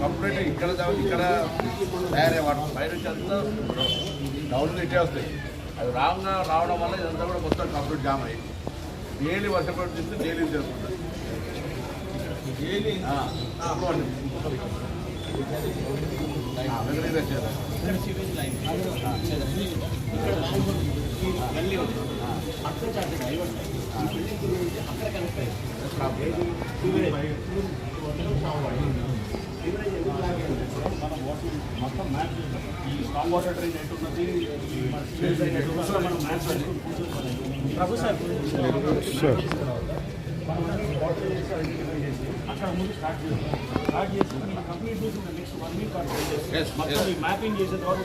Complete ఇక్కడ ఇక్కడ తయారయ్యే వాటర్ పై నుంచి అంతా డౌన్ ఇటే వస్తాయి. అవి రాంగా రావడం వల్ల ఇదంతా కూడా మొత్తం కంప్లీట్ జామ్ అయ్యి డైలీ వర్షం పడుతుంది డైలీ జరుగుతుంది ఇంకోటి. ఆ, వెంకటగిరి ప్రభు సార్ అక్కడ ముందు స్టార్ట్ చేస్తాం స్టార్ట్ చేసి కంప్లీట్ నెక్స్ట్ వన్ వీక్ మొత్తం మ్యాపింగ్ చేసే తర్వాత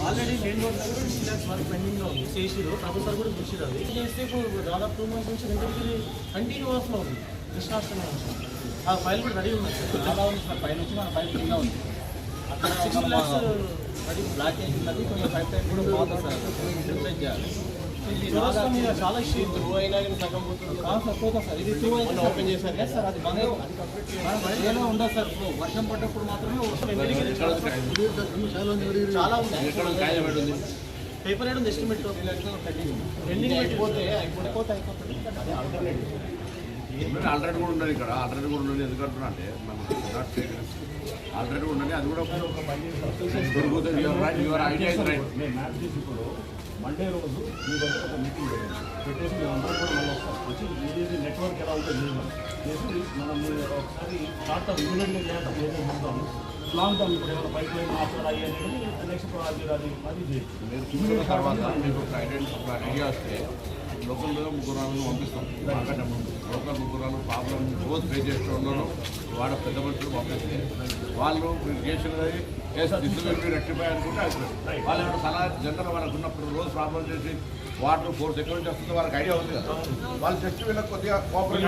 ఆల్రెడీ మెయిన్ వరకు పెండింగ్లో ఉంది చేసిరు. ప్రభు సార్ కూడా చూసిరు అది. చేస్తే ఇప్పుడు దాదాపు టూ మంత్స్ నుంచి వెంకటగిరి కంటిన్యూస్లో ఉంది. కృష్ణాష్టమి ఆ ఫైల్ కూడా రెడీ ఉంది. సార్ చాలా ఉంది. సార్ పైన వచ్చి మన పైప్ కింద ఉంది. అక్కడ సిక్స్ ల్యాక్స్ రెడీ బ్లాకేజ్ ఉన్నది. కొంచెం పైప్ లైన్ కూడా బాగుంది సార్ రిప్లేస్ చేయాలి. చాలా ఇష్యూ టూ అయినా కానీ సగం పోతుంది. కాదు సార్ సార్ ఇది టూ అయినా ఓపెన్ చేశారు సార్ అది బంద్ ఏదో ఉండదు సార్ ఇప్పుడు వర్షం పడ్డప్పుడు మాత్రమే? చాలా ఉంది. పేపర్ ఏడు ఎస్టిమేట్ పెండింగ్ అయిపోతే అయిపోతే అయిపోతుంది. అది ఆల్టర్నేటివ్ ఆల్రెడీ కూడా ఉన్నది ఇక్కడ? ఆల్రెడీ కూడా ఉన్నది ఎందుకు అంటున్నా అంటే మనం ఆల్రెడీ ఉన్నది అది కూడా దొరుకుతుంది your idea is right Monday రోజు మీ దగ్గర ఒక మీటింగ్ పెట్టాము పెట్టేసి మేము అందరూ కూడా మళ్ళీ వస్తాం వచ్చి ఏది నెట్వర్క్ ఎలా ఉంటుంది చేసి మనం ఒకసారి స్టార్ట్ ఇమీడియట్గా చేద్దాం. ఏదో చూద్దాము లాంగ్ టర్మ్ ఇప్పుడు ఏమైనా పైప్ లైన్ మార్చాలి అయ్యి అనేది నెక్స్ట్ అది అది అది మీరు చూసిన తర్వాత మీకు ఒక ఐడెంటి ఒక ఐడియా వస్తే లోకల్లో ముగ్గురాలను పంపిస్తాం. ముందు. లోకల్ ముగ్గురాలు ప్రాబ్లం రోజు ఫేస్ చేస్తూ ఉన్నారు వాడ పెద్ద మనుషులు పంపిస్తే వాళ్ళు మీరు చేసినది బి రెక్టిఫై అనుకుంటే వాళ్ళు ఏమైనా సలహా జనరల్ వాళ్ళకు ఉన్నప్పుడు రోజు ప్రాబ్లం చేసి వాటర్ ఫోర్స్ ఎక్కడ నుంచి వస్తుందో వాళ్ళకి ఐడియా ఉంది కదా. వాళ్ళు జస్ట్ వీళ్ళకి కొద్దిగా కోఆపరేట్